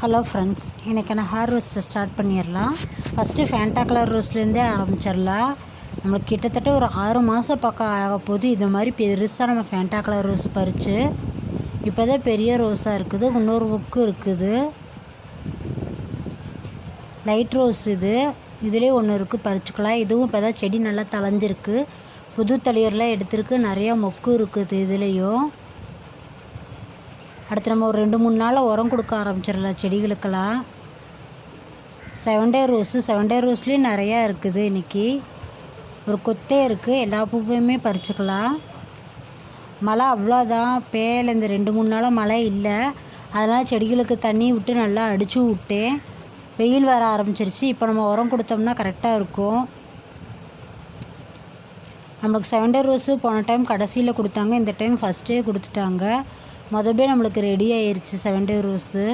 Hello friends இன்றைக்கான ஹேர் ரோஸ்ட்டை ஸ்டார்ட் பண்ணிடலாம். ஃபஸ்ட்டு ஃபேண்டா கலர் ரோஸ்லேருந்தே ஆரம்பிச்சிடலாம். நம்மளுக்கு கிட்டத்தட்ட ஒரு ஆறு மாதம் பக்கம் ஆக போது இது மாதிரி பெருசாக நம்ம ஃபேண்டா கலர் ரோஸ் பறித்து இப்போ தான் பெரிய ரோஸாக இருக்குது. இன்னொரு புக்கு இருக்குது. லைட் ரோஸ் இது. இதுலேயே ஒன்று இருக்குது பறிச்சுக்கலாம். இதுவும் இப்போ தான் செடி நல்லா தளைஞ்சிருக்கு புது தளிர்லாம் எடுத்திருக்கு. நிறையா மொக்கு இருக்குது இதுலேயும். அடுத்து நம்ம ஒரு ரெண்டு மூணு நாளில் உரம் கொடுக்க ஆரம்பிச்சிடலாம் செடிகளுக்கெல்லாம். Seven day rose seven day ரோஸ்லேயும் நிறையா இருக்குது இன்றைக்கி ஒரு கொத்தே இருக்குது எல்லா பூவையுமே பறிச்சுக்கலாம். மழை அவ்வளோதான் பேல இந்த ரெண்டு மூணு நாளாக மழை இல்லை. அதனால் செடிகளுக்கு தண்ணி விட்டு நல்லா அடித்து விட்டேன். வெயில் வர ஆரம்பிச்சிருச்சு. இப்போ நம்ம உரம் கொடுத்தோம்னா கரெக்டாக இருக்கும். நம்மளுக்கு செவன் டே ரோஸு போன டைம் கடைசியில் கொடுத்தாங்க. இந்த டைம் ஃபஸ்ட்டே கொடுத்துட்டாங்க. மொதவே நம்மளுக்கு ரெடி ஆயிடுச்சு செவன் டே ரோஸு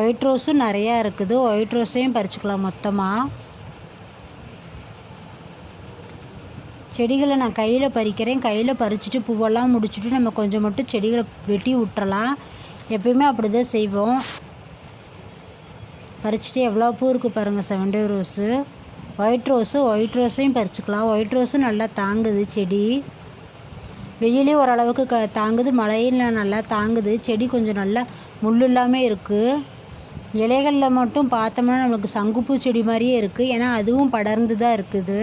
ஒயிட் ரோஸும் நிறையா இருக்குது. ஒயிட் ரோஸையும் பறிச்சுக்கலாம் மொத்தமாக செடிகளை நான் கையில் பறிக்கிறேன். கையில் பறிச்சுட்டு பூவெல்லாம் முடிச்சுட்டு நம்ம கொஞ்சம் மட்டும் செடிகளை வெட்டி விட்டுறலாம். எப்பயுமே அப்படி தான் செய்வோம். பறிச்சுட்டு எவ்வளோ பூ இருக்குது பாருங்கள் seven day rose white rose white ரோஸையும் பறிச்சுக்கலாம். ஒயிட் ரோஸும் நல்லா தாங்குது செடி. வெயிலே ஓரளவுக்கு க தாங்குது. மழையில் நல்லா தாங்குது. செடி கொஞ்சம் நல்லா முள் இல்லாமல் இருக்குது இலைகளில் மட்டும் பார்த்தோம்னா நம்மளுக்கு சங்குப்பூ செடி மாதிரியே இருக்குது ஏன்னா அதுவும் படர்ந்து தான் இருக்குது.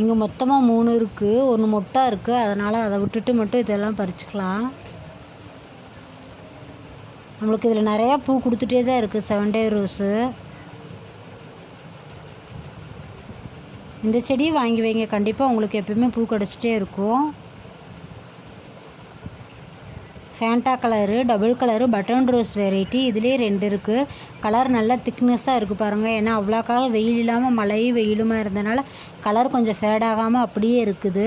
இங்கே மொத்தமாக மூணு இருக்குது ஒன்று மொட்டாக இருக்குது அதனால் அதை விட்டுட்டு மட்டும் இதெல்லாம் பறிச்சுக்கலாம். நம்மளுக்கு இதில் நிறையா பூ கொடுத்துட்டே தான் இருக்குது செவன் டே ரோஸு இந்த செடியை வாங்கி வைங்க. கண்டிப்பாக உங்களுக்கு எப்பயுமே பூ கிடச்சிட்டே இருக்கும். Fanta colour double colour button rose variety இதுலேயே ரெண்டு இருக்குது கலர் நல்லா திக்னஸ்ஸாக இருக்குது பாருங்கள் ஏன்னா அவ்வளோக்காக வெயில் இல்லாமல் மழையும் வெயிலுமா இருந்தனால கலர் கொஞ்சம் ஃபேட் ஆகாமல் அப்படியே இருக்குது.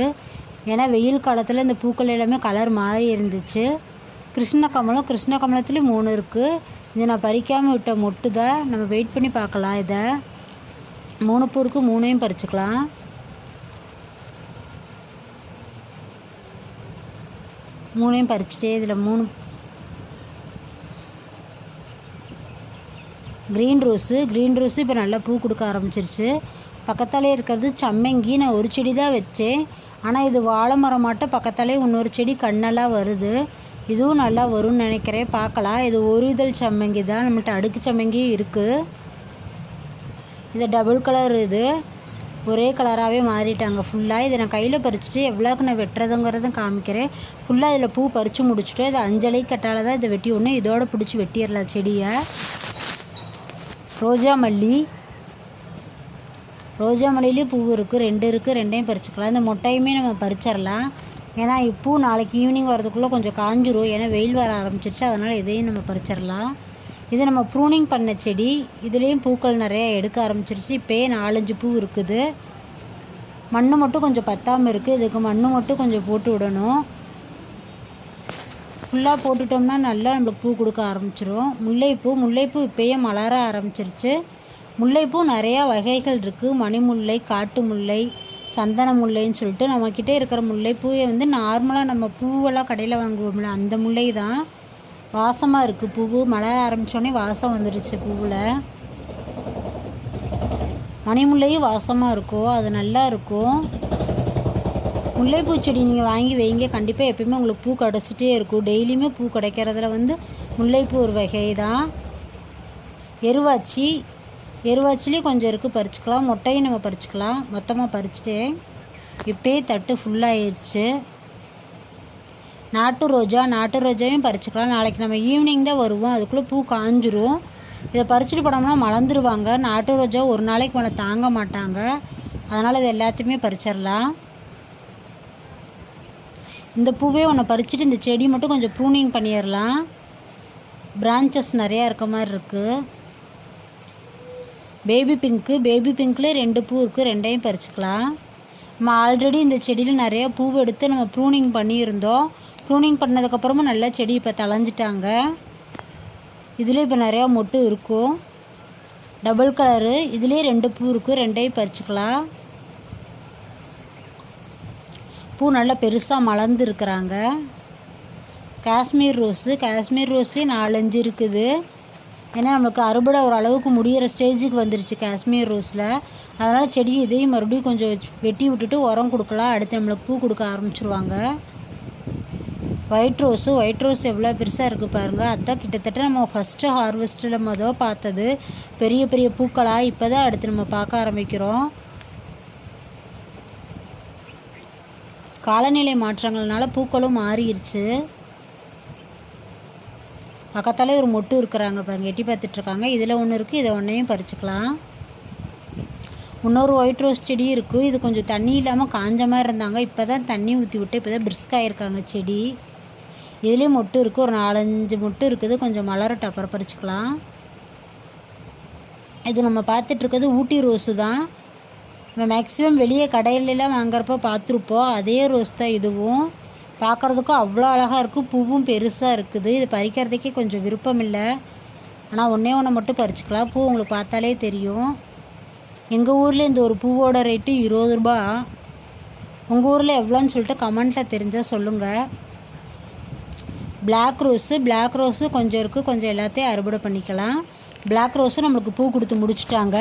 ஏன்னா வெயில் காலத்தில் இந்த பூக்கள் எல்லாமே கலர் மாறி இருந்துச்சு. கிருஷ்ண கமலம் கிருஷ்ண கமலத்துலேயும் மூணு இருக்குது இதை நான் பறிக்காமல் விட்ட மொட்டு தான் நம்ம வெயிட் பண்ணி பார்க்கலாம் இதை. மூணு பூருக்கு மூணையும் பறிச்சுக்கலாம். மூணையும் பறிச்சுட்டு இதில் மூணு க்ரீன் ரோஸு க்ரீன் ரோஸு இப்போ நல்லா பூ கொடுக்க ஆரம்பிச்சிருச்சு. பக்கத்தாலே இருக்கிறது சம்மங்கி. நான் ஒரு செடி தான் வச்சேன். ஆனால் இது வாழை மரம் மட்டும் பக்கத்தாலே இன்னொரு செடி கண்ணெல்லாம் வருது. இதுவும் நல்லா வரும்னு நினைக்கிறேன். பார்க்கலாம். இது ஒரு இதழ் சம்மங்கி தான். நம்மகிட்ட அடுக்கு சம்மங்கியும் இருக்குது இது டபுள் கலர் இது ஒரே கலராகவே மாறிட்டாங்க. ஃபுல்லாக இதை நான் கையில் பறிச்சுட்டு எவ்வளோக்கு நான் வெட்டுறதுங்கிறதும் காமிக்கிறேன். ஃபுல்லாக இதில் பூ பறித்து முடிச்சுட்டு இதை அஞ்சலை கட்டால தான் இதை வெட்டி ஒன்று இதோடு பிடிச்சி வெட்டிடலாம் செடியை. ரோஜா மல்லி ரோஜா மல்லியிலையும் பூ இருக்குது ரெண்டு இருக்குது ரெண்டையும் பறிச்சுக்கலாம். இந்த மொட்டையுமே நம்ம பறிச்சிடலாம். ஏன்னா இப்போ நாளைக்கு ஈவினிங் வரதுக்குள்ளே கொஞ்சம் காஞ்சிரும். ஏன்னா வெயில் வர ஆரம்பிச்சிருச்சு. அதனால் இதையும் நம்ம பறிச்சிடலாம். இது நம்ம ப்ரூனிங் பண்ண செடி இதுலேயும் பூக்கள் நிறையா எடுக்க ஆரம்பிச்சிருச்சு. இப்போயே நாலஞ்சு பூ இருக்குது. மண் மட்டும் கொஞ்சம் பத்தாமல் இருக்குது இதுக்கு மண் மட்டும் கொஞ்சம் போட்டு விடணும். ஃபுல்லாக போட்டுட்டோம்னா நல்லா நம்மளுக்கு பூ கொடுக்க ஆரம்பிச்சிரும். முல்லைப்பூ முல்லைப்பூ இப்போயே மலர ஆரம்பிச்சிருச்சு. முல்லைப்பூ நிறையா வகைகள் இருக்குது மணிமுல்லை காட்டு முல்லை சந்தன முல்லைன்னு சொல்லிட்டு நம்மக்கிட்டே இருக்கிற முல்லைப்பூவை வந்து நார்மலாக நம்ம பூவெல்லாம் கடையில் வாங்குவோம்ல அந்த முல்லை தான். வாசமாக இருக்குது பூவு. மழை ஆரம்பித்தோடனே வாசம் வந்துடுச்சு பூவில். மணிமுல்லையும் வாசமாக இருக்கும் அது நல்லா இருக்கும் முல்லைப்பூ செடி நீங்கள் வாங்கி வைங்க. கண்டிப்பாக எப்பயுமே உங்களுக்கு பூ கிடச்சிட்டே இருக்கும். டெய்லியுமே பூ கிடைக்கிறதுல வந்து முல்லைப்பூ ஒரு வகை தான் எருவாச்சி. எருவாச்சிலையும் கொஞ்சம் இருக்குது பறிச்சுக்கலாம். மொட்டையும் நம்ம பறிச்சுக்கலாம். மொத்தமாக பறிச்சுட்டு இப்போயே தட்டு ஃபுல்லாகிடுச்சு நாட்டு ரோஜா நாட்டு ரோஜாவையும் பறிச்சுக்கலாம். நாளைக்கு நம்ம ஈவினிங் தான் வருவோம். அதுக்குள்ளே பூ காஞ்சிரும். இதை பறிச்சுட்டு போனோம்னா மலர்ந்துருவாங்க. நாட்டு ரோஜா ஒரு நாளைக்கு மேலே தாங்க மாட்டாங்க. அதனால் இது எல்லாத்தையுமே பறிச்சிடலாம். இந்த பூவே ஒன்று பறிச்சுட்டு இந்த செடி மட்டும் கொஞ்சம் ப்ரூனிங் பண்ணிடலாம். பிரான்ச்சஸ் நிறையா இருக்க மாதிரி இருக்குது பேபி பிங்க்கு பேபி பிங்க்கில் ரெண்டு பூ இருக்குது ரெண்டையும் பறிச்சுக்கலாம். நம்ம ஆல்ரெடி இந்த செடியில் நிறையா பூ எடுத்து நம்ம ப்ரூனிங் பண்ணியிருந்தோம். க்ளூனிங் பண்ணதுக்கப்புறமும் நல்லா செடி இப்போ தளைஞ்சிட்டாங்க இதில் இப்போ நிறையா மொட்டு இருக்கும் டபுள் கலரு இதுலேயே ரெண்டு பூ இருக்குது ரெண்டையும் பறிச்சுக்கலாம். பூ நல்லா பெருசாக மலர்ந்துருக்குறாங்க காஷ்மீர் ரோஸு காஷ்மீர் ரோஸ்லேயே நாலஞ்சு இருக்குது. ஏன்னா நம்மளுக்கு அறுபடை ஒரு அளவுக்கு முடிகிற ஸ்டேஜுக்கு வந்துருச்சு காஷ்மீர் ரோஸில். அதனால் செடி இதையும் மறுபடியும் கொஞ்சம் வெட்டி விட்டுட்டு உரம் கொடுக்கலாம். அடுத்து நம்மளுக்கு பூ கொடுக்க ஆரம்பிச்சிருவாங்க. ஒயிட் ரோஸும் ஒயிட் ரோஸ் எவ்வளோ பெருசாக இருக்குது பாருங்கள் அதான் கிட்டத்தட்ட நம்ம ஃபஸ்ட்டு ஹார்வெஸ்ட்டில் மொதல் பார்த்தது பெரிய பெரிய பூக்களாக இப்போ தான் அடுத்து நம்ம பார்க்க ஆரம்பிக்கிறோம். காலநிலை மாற்றங்கள்னால பூக்களும் மாறிடுச்சு பக்கத்தாலே ஒரு மொட்டு இருக்கிறாங்க பாருங்கள் எட்டி பார்த்துட்ருக்காங்க இதில் ஒன்று இருக்குது இதை ஒன்றையும் பறிச்சுக்கலாம். இன்னொரு ஒயிட் ரோஸ் செடி இருக்குது இது கொஞ்சம் தண்ணி இல்லாமல் காஞ்ச மாதிரி இருந்தாங்க. இப்போ தான் தண்ணி ஊற்றி விட்டு இப்போ தான் பிரிஸ்க் ஆகிருக்காங்க செடி. இதுலேயும் மொட்டு இருக்குது ஒரு நாலஞ்சு மொட்டு இருக்குது. கொஞ்சம் மலரட்டு அப்புறம் பறிச்சுக்கலாம். இது நம்ம பார்த்துட்ருக்கிறது ஊட்டி ரோஸு தான். நம்ம மேக்ஸிமம் வெளியே கடையிலலாம் வாங்குறப்ப பார்த்துருப்போம். அதே ரோஸ் தான் இதுவும். பார்க்குறதுக்கும் அவ்வளோ அழகாக இருக்குது பூவும் பெருசாக இருக்குது. இது பறிக்கிறதுக்கே கொஞ்சம் விருப்பம் இல்லை ஆனால் ஒன்றே ஒன்று மட்டும் பறிச்சுக்கலாம். பூ உங்களுக்கு பார்த்தாலே தெரியும். எங்கள் ஊரில் இந்த ஒரு பூவோட ரேட்டு இருபது ரூபா உங்கள் ஊரில் எவ்வளோன்னு சொல்லிட்டு கமெண்ட்டில் தெரிஞ்சால் சொல்லுங்கள் பிளாக் ரோஸு பிளாக் ரோஸு கொஞ்சம் இருக்குது கொஞ்சம் எல்லாத்தையும் அறுவடை பண்ணிக்கலாம். பிளாக் ரோஸும் நம்மளுக்கு பூ கொடுத்து முடிச்சிட்டாங்க.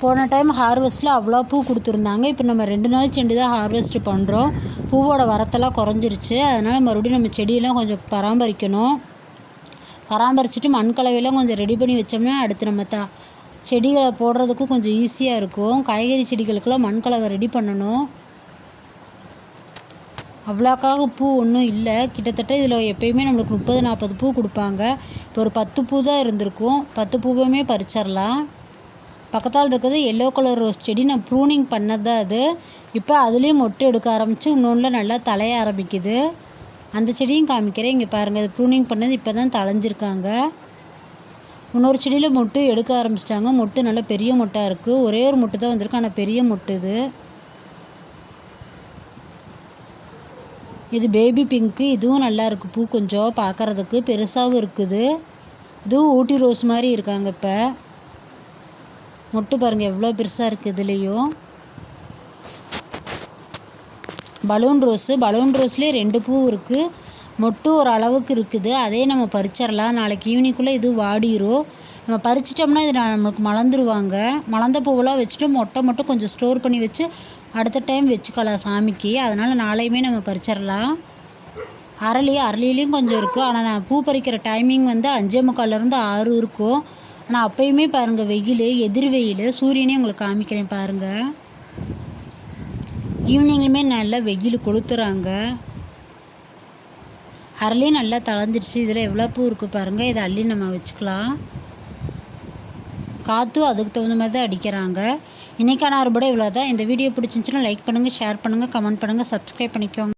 போன டைம் ஹார்வெஸ்ட்டில் அவ்வளோ பூ கொடுத்துருந்தாங்க. இப்போ நம்ம ரெண்டு நாள் செண்டு தான் ஹார்வெஸ்ட் பண்ணுறோம் பூவோட வரத்தெல்லாம் குறைஞ்சிருச்சு. அதனால் மறுபடியும் நம்ம செடியெல்லாம் கொஞ்சம் பராமரிக்கணும். பராமரிச்சுட்டு மண் கலவையெல்லாம் கொஞ்சம் ரெடி பண்ணி வச்சோம்னா அடுத்து நம்ம த செடிகளை போடுறதுக்கும் கொஞ்சம் ஈஸியாக இருக்கும். காய்கறி செடிகளுக்கெல்லாம் மண் கலவை ரெடி பண்ணணும். அவ்வளோக்காக பூ ஒன்றும் இல்லை. கிட்டத்தட்ட இதில் எப்பயுமே நம்மளுக்கு முப்பது நாற்பது பூ கொடுப்பாங்க. இப்போ ஒரு பத்து பூ தான் இருந்திருக்கும். பத்து பூவுமே பறிச்சிடலாம் பக்கத்தால் இருக்கிறது எல்லோ கலர் ரோஸ் செடி. நான் ப்ரூனிங் பண்ணது தான் அது. இப்போ அதுலேயும் மொட்டை எடுக்க ஆரம்பித்து இன்னொன்றில் நல்லா தலைய ஆரம்பிக்குது. அந்த செடியும் காமிக்கிறேன். இங்கே பாருங்கள் அது ப்ரூனிங் பண்ணது இப்போ தான் தளைஞ்சிருக்காங்க இன்னொரு செடியில் மொட்டு எடுக்க ஆரம்பிச்சிட்டாங்க. மொட்டு நல்லா பெரிய மொட்டாக இருக்குது ஒரே ஒரு மொட்டு தான் வந்திருக்கு. ஆனால் பெரிய மொட்டு இது. இது பேபி பிங்க்கு இதுவும் நல்லா இருக்குது பூ கொஞ்சம் பார்க்குறதுக்கு பெருசாகவும் இருக்குது. இதுவும் ஊட்டி ரோஸ் மாதிரி இருக்காங்க இப்போ. மொட்டு பாருங்கள் எவ்வளோ பெருசாக இருக்குது இதுலேயும். பலூன் ரோஸு பலூன் ரோஸ்லேயே ரெண்டு பூ இருக்குது மொட்டு ஒரு அளவுக்கு இருக்குது. அதே நம்ம பறிச்சிடலாம் நாளைக்கு ஈவினிங்குள்ளே இது வாடிரும். நம்ம பறிச்சிட்டோம்னா இது நம்மளுக்கு மலர்ந்துருவாங்க. மலர்ந்த பூவெல்லாம் வச்சுட்டு மொட்டை மட்டும் கொஞ்சம் ஸ்டோர் பண்ணி வச்சு அடுத்த டைம் வச்சுக்கலாம் சாமிக்கு. அதனால் நாளையுமே நம்ம பறிச்சிடலாம். அரளி அரளிலையும் கொஞ்சம் இருக்குது ஆனால் நான் பூ பறிக்கிற டைமிங் வந்து அஞ்சே முக்கால்லேருந்து ஆறு இருக்கும். ஆனால் அப்போயுமே பாருங்கள் வெயில் எதிர் வெயில். சூரியனே உங்களுக்கு காமிக்கிறேன் பாருங்கள் ஈவினிங்குமே நல்லா வெயில் கொளுத்துறாங்க. அரளியும் நல்லா தளர்ந்துடுச்சு இதில் எவ்வளோ பூ இருக்குது பாருங்கள் இதை அள்ளி நம்ம வச்சுக்கலாம். காற்றும் அதுக்கு தகுந்த மாதிரி தான் அடிக்கிறாங்க. இன்றைக்கான அறுபடை இவ்வளோ தான் இந்த வீடியோ பிடிச்சிருந்துச்சுன்னா லைக் பண்ணுங்கள் ஷேர் பண்ணுங்கள் கமெண்ட் பண்ணுங்கள் சப்ஸ்கிரைப் பண்ணிக்கோங்க.